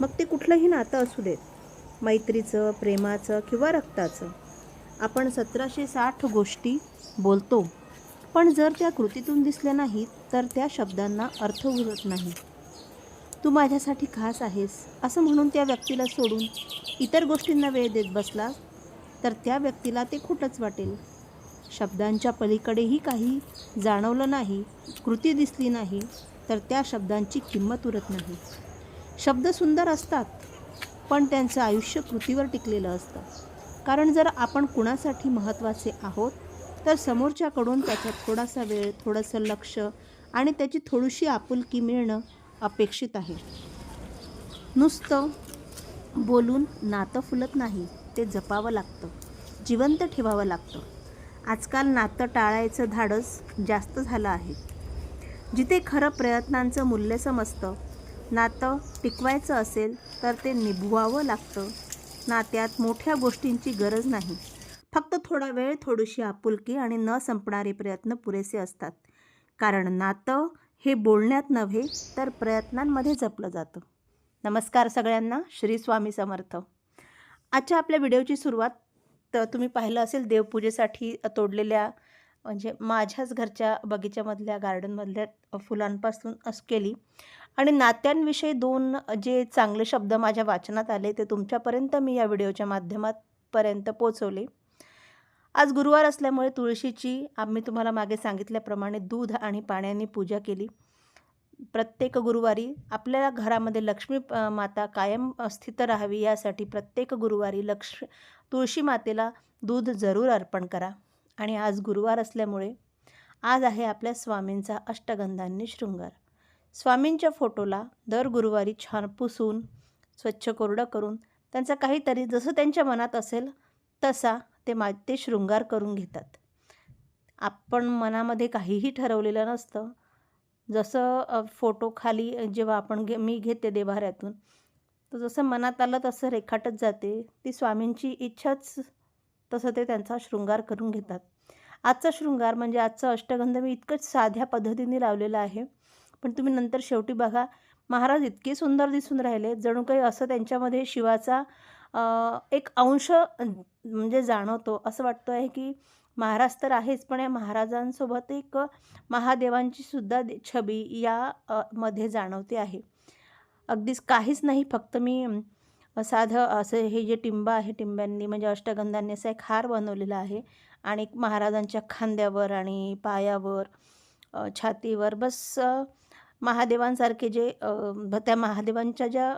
मग ते कुठलंही नातं असू देत. मैत्रीचं प्रेमाचं किंवा रक्ताचं. आपण सतराशे साठ गोष्टी बोलतो. पण जर त्या कृतीतून दिसल्या नाहीत तर त्या शब्दांना अर्थ उरत नाही. तू माझ्यासाठी खास आहेस असं म्हणून त्या व्यक्तीला सोडून इतर गोष्टींना वेळ देत बसला तर त्या व्यक्तीला ते खोटंच वाटेल. शब्दांच्या पलीकडेही काही जाणवलं नाही कृती दिसली नाही तर त्या शब्दांची किंमत उरत नाही. शब्द सुंदर असतात पण त्यांचं आयुष्य कृतीवर टिकलेलं असतं. कारण जर आपण कुणासाठी महत्त्वाचे आहोत तर समोरच्याकडून त्याच्यात थोडासा वेळ थोडंसं लक्ष आणि त्याची थोडीशी आपुलकी मिळणं अपेक्षित आहे. नुसतं बोलून नातं फुलत नाही ते जपावं लागतं जिवंत ठेवावं लागतं. आजकाल नातं टाळायचं धाडस जास्त झालं आहे. जिथे खरं प्रयत्नांचं मूल्य समजतं नातं टिकवायचं असेल तर ते निभवावं लागतं. नात्यात मोठ्या गोष्टींची गरज नाही. फक्त थोडा वेळ थोडीशी आपुलकी आणि न संपणारे प्रयत्न पुरेसे असतात. कारण नातं हे बोलण्यात नव्हे तर प्रयत्नांमध्ये जपलं जातं. नमस्कार सगळ्यांना. श्री स्वामी समर्थ. आजच्या आपल्या व्हिडिओची सुरुवात तर तुम्ही पाहिलं असेल देवपूजेसाठी तोडलेल्या म्हणजे माझ्याच घरच्या बगीच्यामधल्या गार्डनमधल्या फुलांपासून असं केली. आणि नात्यांविषयी दोन जे चांगले शब्द माझ्या वाचनात आले ते तुमच्यापर्यंत मी या व्हिडिओच्या माध्यमापर्यंत पोचवले आज गुरुवार असल्यामुळे तुळशीची आम्ही तुम्हाला मागे सांगितल्याप्रमाणे दूध आणि पाण्याने पूजा केली. प्रत्येक गुरुवारी आपल्या घरामध्ये लक्ष्मी माता कायम स्थित राहावी यासाठी प्रत्येक गुरुवारी लक्ष तुळशी मातेला दूध जरूर अर्पण करा. आणि आज गुरुवार असल्यामुळे आज आहे आपल्या स्वामींचा अष्टगंधांनी शृंगार. स्वामींच्या फोटोला दर गुरुवारी छान पुसून स्वच्छ कोरडं करून त्यांचा काहीतरी जसं त्यांच्या मनात असेल तसा ते मा ते शृंगार करून घेतात. आपण मनामध्ये काहीही ठरवलेलं नसतं. जसं फोटो खाली जेव्हा आपण घे मी घेते देवाऱ्यातून तर जसं मनात आलं तसं रेखाटत जाते. ती स्वामींची इच्छाच तसं ते त्यांचा शृंगार करून घेतात. आजचा शृंगार म्हणजे आजचं अष्टगंध मी इतकंच साध्या पद्धतीने लावलेलं आहे. पण तुम्ही नंतर शेवटी बघा महाराज इतके सुंदर दिसून राहिले. जणू काही असं त्यांच्यामध्ये शिवाचा एक अंश म्हणजे जाणवतो. असं वाटतं आहे की महाराज तर आहेच पण या महाराजांसोबत एक महादेवांची सुद्धा छबी या मध्ये जाणवते आहे. अगदीच काहीच नाही फक्त मी साधं असं हे जे टिंब आहे टिंब्यांनी म्हणजे अष्टगंधांनी असा एक हार बनवलेला आहे. आणि महाराजांच्या खांद्यावर आणि पायावर छातीवर बस महादेवांसारखे जे त्या महादेवांच्या ज्या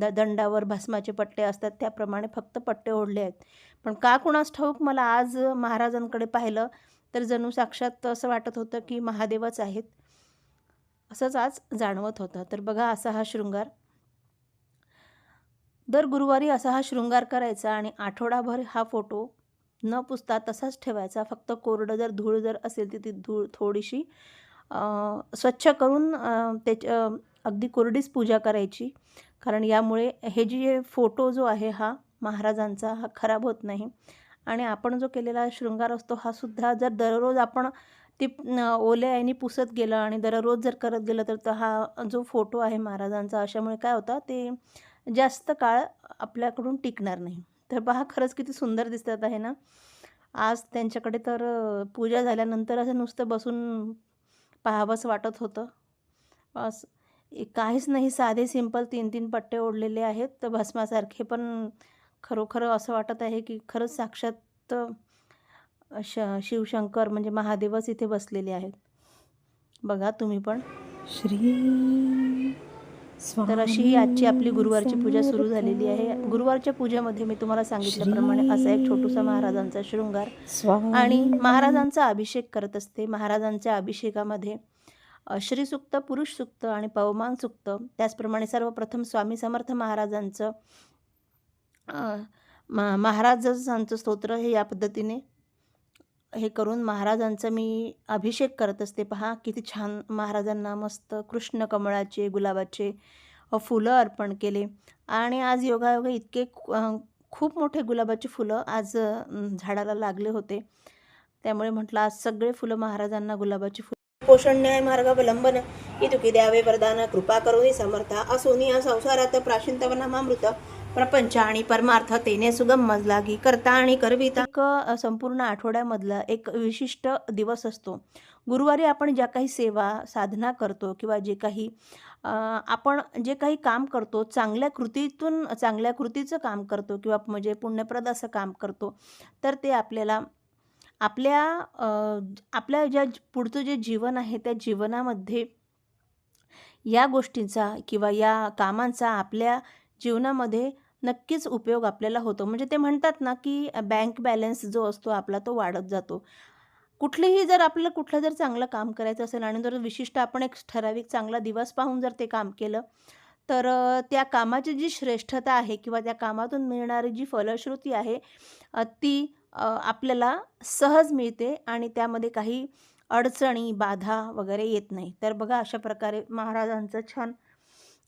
द दंडावर भस्माचे पट्टे असतात त्याप्रमाणे फक्त पट्टे ओढले आहेत. पण का कुणास ठाऊक मला आज महाराजांकडे पाहिलं तर जणू साक्षात असं वाटत होतं की महादेवच आहेत. असंच आज जाणवत होतं. तर बघा असा हा शृंगार. दर गुरुवारी असा हा शृंगार करायचा आणि आठवडाभर हा फोटो न पुसता तसाच ठेवायचा. फक्त कोरडं जर धूळ जर असेल तर ती धूळ थोडीशी स्वच्छ करून त्याच्या अगदी कोरडीच पूजा करायची. कारण यामुळे हे जे फोटो जो आहे हा महाराजांचा हा खराब होत नाही. आणि आपण जो केलेला शृंगार असतो हा सुद्धा जर दररोज आपण ती ओल्या याने पुसत गेलं आणि दररोज जर करत गेलं तर तो हा जो फोटो आहे महाराजांचा अशामुळे काय होता ते जास्त काळ आपल्याकडून टिकणार नाही. तर पहा खरंच किती सुंदर दिसतात आहे ना. आज त्यांच्याकडे तर पूजा झाल्यानंतर असं नुसतं बसून पाहावंच वाटत होतं. बस काहीच नाही. साधे सिंपल तीन तीन पट्टे ओढलेले आहेत. तर भस्मासारखे पण खरोखर असं वाटत आहे की खरंच साक्षात श शिवशंकर म्हणजे महादेवच इथे बसलेले आहेत. बघा तुम्ही पण. श्री तर अशी ही आजची आपली गुरुवारची पूजा सुरू झालेली आहे. गुरुवारच्या पूजेमध्ये मी तुम्हाला सांगितल्याप्रमाणे असा एक छोटूसा महाराजांचा शृंगार आणि महाराजांचा अभिषेक करत असते. महाराजांच्या अभिषेकामध्ये श्रीसूक्त पुरुष सूक्त आणि पवमान सूक्त त्याचप्रमाणे सर्वप्रथम स्वामी समर्थ महाराजांचं महाराजांचं स्तोत्र हे या पद्धतीने हे करून महाराजांचं मी अभिषेक करत असते. पहा किती छान महाराजांना मस्त कृष्ण कमळाचे गुलाबाचे फुलं अर्पण केले. आणि आज योगायोगा इतके खूप मोठे गुलाबाचे फुलं आज झाडाला लागले होते. त्यामुळे म्हटलं आज सगळे फुलं महाराजांना गुलाबाची फुलं पोषण न्याय मार्गावलंबन इतुकी द्यावे वरदान कृपा करुणी समर्था. असोनी या संसारात प्राशिंतवनामामृत प्रपंच आणि परमार्थ तेने सुगम मजलागी करता आणि करविता. एक संपूर्ण आठवड्यामधला एक विशिष्ट दिवस असतो. गुरुवारी आपण ज्या काही सेवा साधना करतो किंवा जे काही आपण जे काही काम करतो चांगल्या कृतीतून चांगल्या कृतीचं काम करतो किंवा म्हणजे पुण्यप्रद असं काम करतो तर ते आपल्याला आपल्या आपल्या ज्या पुढचं जे जीवन आहे त्या जीवनामध्ये या गोष्टींचा किंवा या कामांचा आपल्या जीवनामध्ये नक्कीच उपयोग आपल्याला होतो. म्हणजे ते म्हणतात ना की बँक बॅलन्स जो असतो आपला तो वाढत जातो. कुठलेही जर आपल्याला कुठलं जर चांगलं काम करायचं असेल आणि जर विशिष्ट आपण एक ठराविक चांगला दिवस पाहून जर ते काम केलं तर त्या कामाची जी श्रेष्ठता आहे किंवा त्या कामातून मिळणारी जी फलश्रुती आहे ती आपल्याला सहज मिळते आणि त्यामध्ये काही अडचणी बाधा वगैरे येत नाही. तर बघा अशा प्रकारे महाराजांचं छान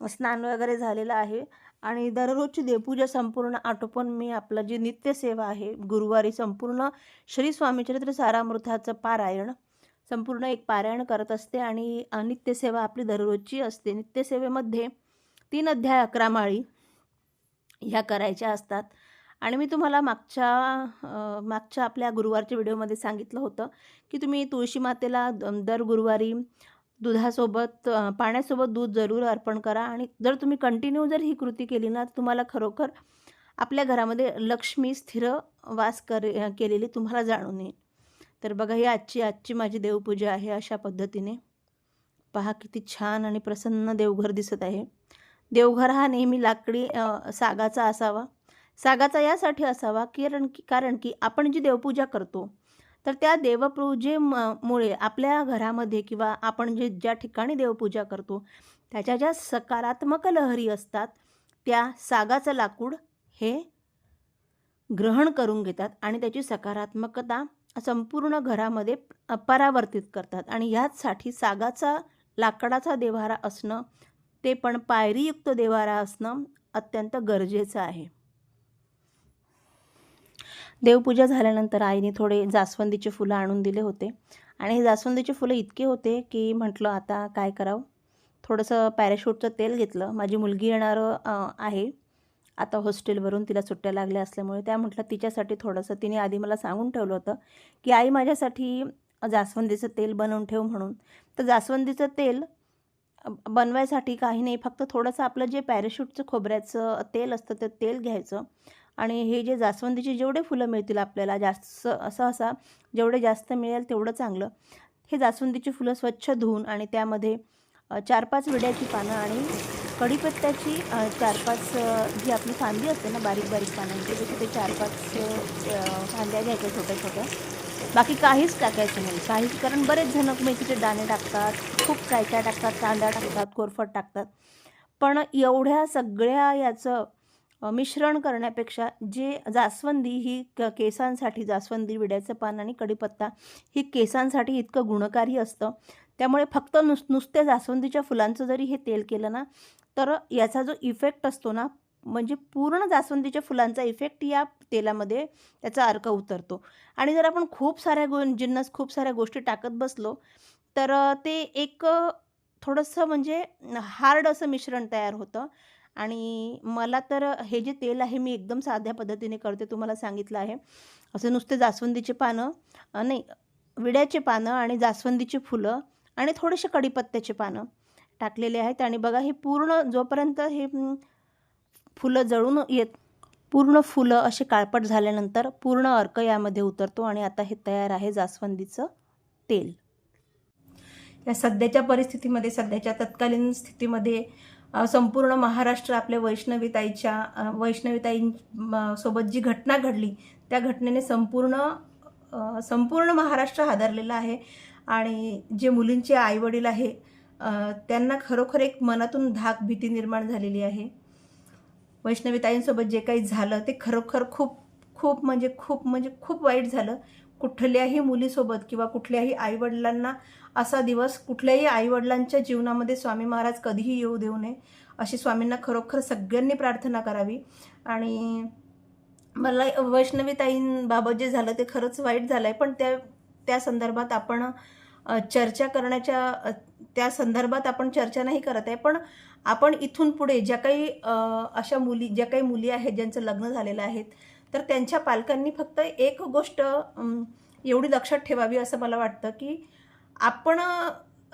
स्नान वगैरे झालेलं आहे. आणि दररोजची देवपूजा संपूर्ण आटोपण मी आपलं जी नित्यसेवा आहे गुरुवारी संपूर्ण श्री स्वामीचरित्र सारामृताचं पारायण संपूर्ण एक पारायण करत असते आणि नित्यसेवा आपली दररोजची असते. नित्यसेवेमध्ये तीन अध्याय अकरा माळी ह्या करायच्या असतात. आणि मी तुम्हाला मागच्या मागच्या आपल्या गुरुवारच्या व्हिडिओमध्ये सांगितलं होतं की तुम्ही तुळशी मातेला द- दर गुरुवारी दुधासोबत पाण्यासोबत दूध जरूर अर्पण करा आणि जर तुम्ही कंटिन्यू जर ही कृती केली ना तर तुम्हाला खरोखर आपल्या घरामध्ये लक्ष्मी स्थिर वास कर केलेली तुम्हाला जाणून येईल. तर बघा ही आजची आजची माझी देवपूजा आहे अशा पद्धतीने. पहा किती छान आणि प्रसन्न देवघर दिसत आहे. देवघर हा नेहमी लाकडी सागाचा असावा. सागाचा यासाठी असावा कारण की कारण की आपण जी देवपूजा करतो तर त्या देवपूजेमुळे म- मुळे आपल्या घरामध्ये किंवा आपण जे ज्या ठिकाणी देवपूजा करतो त्याच्या ज्या सकारात्मक लहरी असतात त्या सागाचं लाकूड हे ग्रहण करून घेतात आणि त्याची सकारात्मकता संपूर्ण घरामध्ये परावर्तित करतात. आणि ह्याचसाठी सागाचा लाकडाचा देव्हारा असणं ते पण पायरीयुक्त देव्हारा असणं अत्यंत गरजेचं आहे. देवपूजा झाल्यानंतर आईने थोडे जास्वंदीचे फुलं आणून दिले होते. आणि हे जास्वंदीचे फुलं इतके होते की म्हटलं आता काय करावं? थोडंसं पॅराशूटचं तेल घेतलं. माझी मुलगी येणार आहे. आता हॉस्टेलवरून तिला सुट्ट्या लागल्या असल्यामुळे त्या म्हटलं तिच्यासाठी थोडंसं तिने आधी मला सांगून ठेवलं होतं की आई माझ्यासाठी जास्वंदीचं तेल बनवून ठेव म्हणून. तर जास्वंदीचं तेल बनवायसाठी काही नाही. फक्त थोडंसं आपलं जे पॅराशूटचं खोबऱ्याचं तेल असतं ते तेल घ्यायचं. आणि हे जे जास्वंदीचे जेवढे फुलं मिळतील आपल्याला जास्त सहसा जेवढे जास्त मिळेल तेवढं चांगलं. हे जास्वंदीची फुलं स्वच्छ धुवून आणि त्यामध्ये चार पाच विड्याची पानं आणि कढीपत्त्याची चार पाच जी आपली फांदी असते ना बारीक बारीक पानांची त्याचे ते चार पाच फांद्या घ्यायच्या छोट्या छोट्या बाकी काहीच टाकायचं नाही. काहीच कारण बरेच जण मेथीचे दाणे टाकतात खूप काय काय टाकतात कांदा टाकतात कोरफड टाकतात. पण एवढ्या सगळ्या याचं मिश्रण करण्यापेक्षा जे जास्वंदी ही क केसांसाठी जास्वंदी विड्याचं पान आणि कढीपत्ता ही केसांसाठी इतकं गुणकारी असतं. त्यामुळे फक्त नुस नुसत्या जास्वंदीच्या फुलांचं जरी हे तेल केलं ना तर याचा जो इफेक्ट असतो ना म्हणजे पूर्ण जास्वंदीच्या फुलांचा इफेक्ट या तेलामध्ये त्याचा अर्क उतरतो. आणि जर आपण खूप साऱ्या गो जिन्नस खूप साऱ्या गोष्टी टाकत बसलो तर ते एक थोडंसं म्हणजे हार्ड असं मिश्रण तयार होतं. आणि मला तर हे जे तेल आहे मी एकदम साध्या पद्धतीने करते तुम्हाला सांगितलं आहे. असं नुसते जास्वंदीचे पानं नाही विड्याचे पानं आणि जास्वंदीची फुलं आणि थोडेसे कडीपत्त्याचे पानं टाकलेले आहेत. आणि बघा हे पूर्ण जोपर्यंत हे फुलं जळून येत पूर्ण फुलं असे काळपट झाल्यानंतर पूर्ण अर्क यामध्ये उतरतो आणि आता हे तयार आहे जास्वंदीचं तेल. या सध्याच्या परिस्थितीमध्ये सध्याच्या तत्कालीन स्थितीमध्ये संपूर्ण महाराष्ट्र आपल्या वैष्णवीताईच्या वैष्णवीताई म, सोबत जी घटना घडली त्या घटनेने संपूर्ण संपूर्ण महाराष्ट्र हादरलेला आहे. आणि जे मुलींचे आईवडील आहे त्यांना खरोखर एक मनातून धाक भीती निर्माण झालेली आहे. वैष्णवीताईंसोबत जे काही झालं ते खरोखर खूप खूप म्हणजे खूप म्हणजे खूप वाईट झालं. कुठल्याही मुलीसोबत किंवा कुठल्याही आईवडिलांना असा दिवस कुठल्याही आईवडिलांच्या जीवनामध्ये स्वामी महाराज कधीही येऊ देऊ नये अशी स्वामींना खरोखर सगळ्यांनी प्रार्थना करावी. आणि मला वैष्णवीताईंबाबत जे झालं ते खरंच वाईट झालं आहे पण त्या त्या संदर्भात आपण चर्चा करण्याच्या त्या संदर्भात आपण चर्चा नाही करत आहे पण आपण इथून पुढे ज्या काही अशा मुली ज्या काही मुली आहेत ज्यांचं लग्न झालेलं आहेत तर त्यांच्या पालकांनी फक्त एक गोष्ट एवढी लक्षात ठेवावी असं मला वाटतं की आपण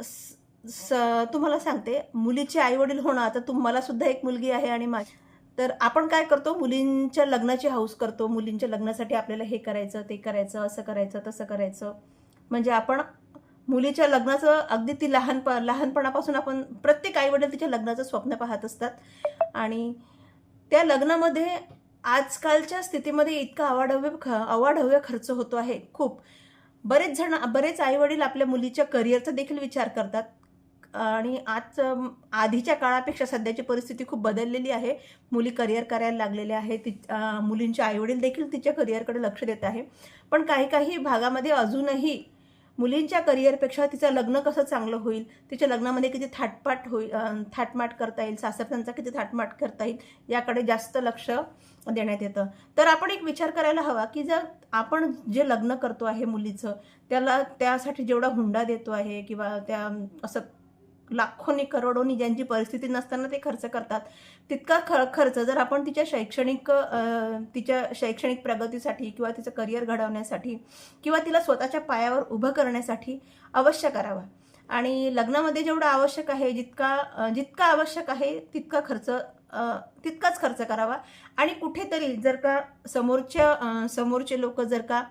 स स- तुम्हाला सांगते मुलीचे आईवडील होणं आता तुम्हाला सुद्धा एक मुलगी आहे आणि माझी तर आपण काय करतो मुलींच्या लग्नाची हाऊस करतो मुलींच्या लग्नासाठी आपल्याला हे करायचं ते करायचं असं करायचं तसं करायचं. म्हणजे आपण मुलीच्या लग्नाचं अगदी ती लहानप लहानपणापासून आपण प्रत्येक आईवडील तिच्या लग्नाचं स्वप्न पाहत असतात. आणि त्या लग्नामध्ये आजकालच्या स्थितीमध्ये इतका अवाढव्य ख अवाढव्य खर्च होतो आहे. खूप. बरेच जण बरेच आईवडील आपल्या मुलीच्या करिअरचा देखील विचार करतात. आणि आज आधीच्या काळापेक्षा सध्याची परिस्थिती खूप बदललेली आहे. मुली करिअर करायला लागलेल्या आहेत. ति मुलींचे आईवडील देखील तिच्या करिअरकडे लक्ष देत आहे. पण काही काही भागामध्ये अजूनही मुलींच्या करिअरपेक्षा तिचं लग्न कसं चांगलं होईल? तिच्या लग्नामध्ये किती थाटपाट होईल थाटमाट करता येईल? सासरच्यांचा किती थाटमाट करता येईल? याकडे जास्त लक्ष देण्यात येतं. तर आपण एक विचार करायला हवा की जर आपण जे लग्न करतो आहे मुलीचं त्याला त्यासाठी जेवढा हुंडा देतो आहे किंवा त्या असं लाखोनी करोडोनी ज्यांची परिस्थिती नसताना ते खर्च करतात. तितका ख खर्च जर आपण तिच्या शैक्षणिक तिच्या शैक्षणिक प्रगतीसाठी किंवा तिचं करिअर घडवण्यासाठी किंवा तिला स्वतःच्या पायावर उभं करण्यासाठी अवश्य करावा. आणि लग्नामध्ये जेवढं आवश्यक आहे जितका जितका आवश्यक आहे तितका खर्च तितकाच खर्च करावा. आणि कुठेतरी जर का समोरच्या समोरचे लोक जर का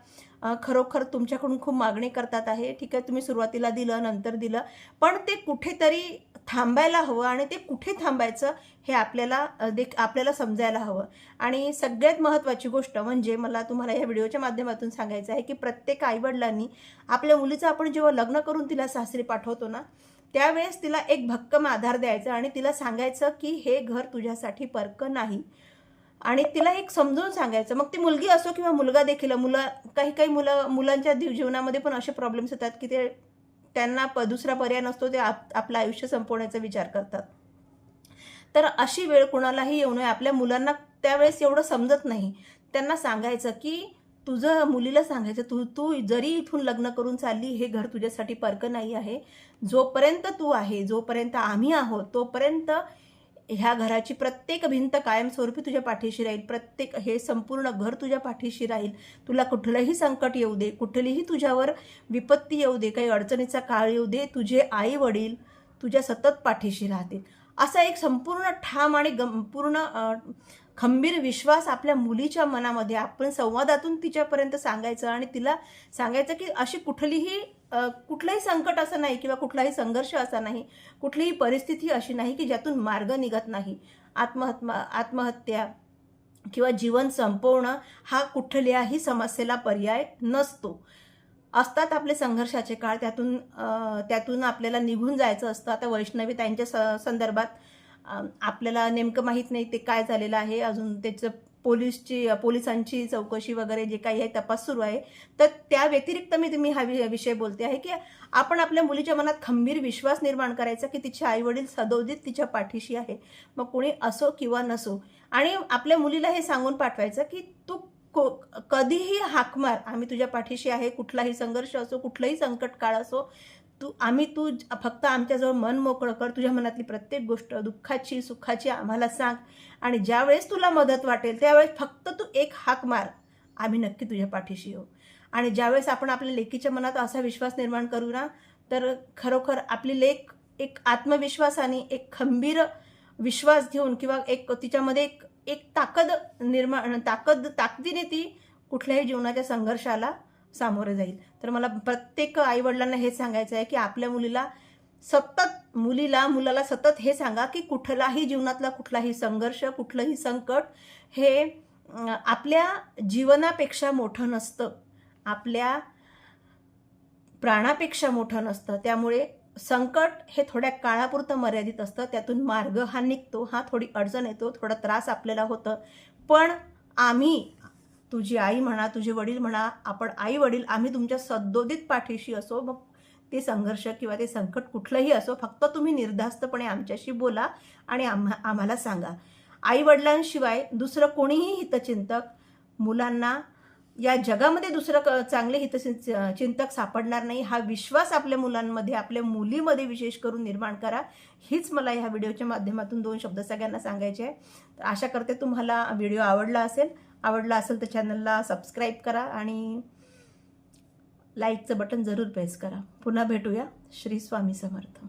खरोखर तुमच्याकडून खूप मागणी करतात आहे. ठीक आहे तुम्ही सुरुवातीला दिलं नंतर दिलं. पण ते कुठेतरी थांबायला हवं आणि ते कुठे थांबायचं हे आपल्याला देख आपल्याला समजायला हवं. आणि सगळ्यात महत्त्वाची गोष्ट म्हणजे मला तुम्हाला या व्हिडिओच्या माध्यमातून सांगायचं आहे की प्रत्येक आईवडिलांनी आपल्या मुलीचं आपण जेव्हा लग्न करून तिला सासरी पाठवतो ना त्यावेळेस तिला एक भक्कम आधार द्यायचा आणि तिला सांगायचं की हे घर तुझ्यासाठी परकं नाही. आणि तिला एक समजून सांगायचं. मग ती मुलगी असो किंवा मुलगा देखील मुलं काही काही मुलं मुलांच्या जीवनामध्ये पण असे प्रॉब्लेम्स येतात की ते त्यांना प दुसरा पर्याय नसतो ते आप आपलं आयुष्य संपवण्याचा विचार करतात. तर अशी वेळ कुणालाही येऊ नये. आपल्या मुलांना त्यावेळेस एवढं समजत नाही. त्यांना सांगायचं की तुझं मुलीला सांगायचं तू तू जरी इथून लग्न करून चालली हे घर तुझ्यासाठी पर्क नाही आहे. जोपर्यंत तू आहे जोपर्यंत आम्ही आहोत तोपर्यंत ह्या घराची प्रत्येक भिंत कायमस्वरूपी तुझ्या पाठीशी राहील. प्रत्येक हे संपूर्ण घर तुझ्या पाठीशी राहील. तुला कुठलंही संकट येऊ दे कुठलीही तुझ्यावर विपत्ती येऊ दे काही अडचणीचा काळ येऊ दे तुझे आई वडील तुझ्या सतत पाठीशी राहतील. असा एक संपूर्ण ठाम आणि गम पूर्ण खंबीर विश्वास आपल्या मुलीच्या मनामध्ये आपण संवादातून तिच्यापर्यंत सांगायचं आणि तिला सांगायचं की अशी कुठलीही कुठलंही संकट असं नाही किंवा कुठलाही संघर्ष असा नाही कुठलीही परिस्थिती अशी नाही की ज्यातून मार्ग निघत नाही. आत्महत्मा आत्महत्या किंवा जीवन संपवणं हा कुठल्याही समस्येला पर्याय नसतो. असतात आपले संघर्षाचे काळ त्यातून त्यातून आपल्याला निघून जायचं असतं. आता वैष्णवी त्यांच्या स संदर्भात आपल्याला नेमकं माहीत नाही ते काय झालेलं आहे अजून त्याचं पोलीसची पोलिसांची चौकशी वगैरे जे काही आहे तपास सुरू आहे. तर त्या व्यतिरिक्त मी तुम्ही हा वि- विषय बोलते आहे की आपण आपल्या मुलीच्या मनात खंबीर विश्वास निर्माण करायचा की तिचे आईवडील सदोदित तिच्या पाठीशी आहे. मग कोणी असो किंवा नसो. आणि आपल्या मुलीला हे सांगून पाठवायचं की तू को कधीही हाकमार आम्ही तुझ्या पाठीशी आहे कुठलाही संघर्ष असो कुठलंही संकट काळ असो तू आम्ही तू फक्त आमच्याजवळ मन मोकळं कर. तुझ्या मनातली प्रत्येक गोष्ट दुःखाची सुखाची आम्हाला सांग. आणि ज्यावेळेस तुला मदत वाटेल त्यावेळेस फक्त तू एक हाक मार. आम्ही नक्की तुझ्या पाठीशी येऊ. आणि ज्यावेळेस आपण आपल्या लेकीच्या मनात असा विश्वास निर्माण करू ना तर खरोखर आपली लेख एक आत्मविश्वासाने एक खंबीर विश्वास घेऊन किंवा एक तिच्यामध्ये एक एक ताकद निर्माण ताकद ताकदीने ती कुठल्याही जीवनाच्या संघर्षाला सामोरं जाईल. तर मला प्रत्येक आईवडिलांना हेच सांगायचं आहे की आपल्या मुलीला सतत मुलीला मुलाला सतत हे सांगा की कुठलाही जीवनातला कुठलाही संघर्ष कुठलंही संकट हे आपल्या जीवनापेक्षा मोठं नसतं. आपल्या प्राणापेक्षा मोठं नसतं. त्यामुळे संकट हे थोड्या काळापुरतं मर्यादित असतं. त्यातून मार्ग हा निघतो हा थोडी अडचण येतो थोडा त्रास आपल्याला होतं. पण आम्ही तुझी आई म्हणा तुझे वडील म्हणा आपण आई वडील आम्ही तुमच्या सद्दोदित पाठीशी असो मग ते संघर्ष किंवा ते संकट कुठलंही असो फक्त तुम्ही निर्धास्तपणे आमच्याशी बोला आणि आम्हा आम्हाला सांगा. आईवडिलांशिवाय दुसरं कोणीही हितचिंतक मुलांना या जगामध्ये दुसरं क चांगले हितचिं चिंतक सापडणार नाही. हा विश्वास आपल्या मुलांमध्ये आपल्या मुलीमध्ये विशेष करून निर्माण करा. हीच मला ह्या व्हिडिओच्या माध्यमातून दोन शब्द सगळ्यांना सांगायचे आहे. तर आशा करते तुम्हाला व्हिडिओ आवडला असेल. आवडला असेल तर चॅनलला सबस्क्राईब करा आणि लाईकचं बटन जरूर प्रेस करा. पुन्हा भेटूया. श्री स्वामी समर्थ.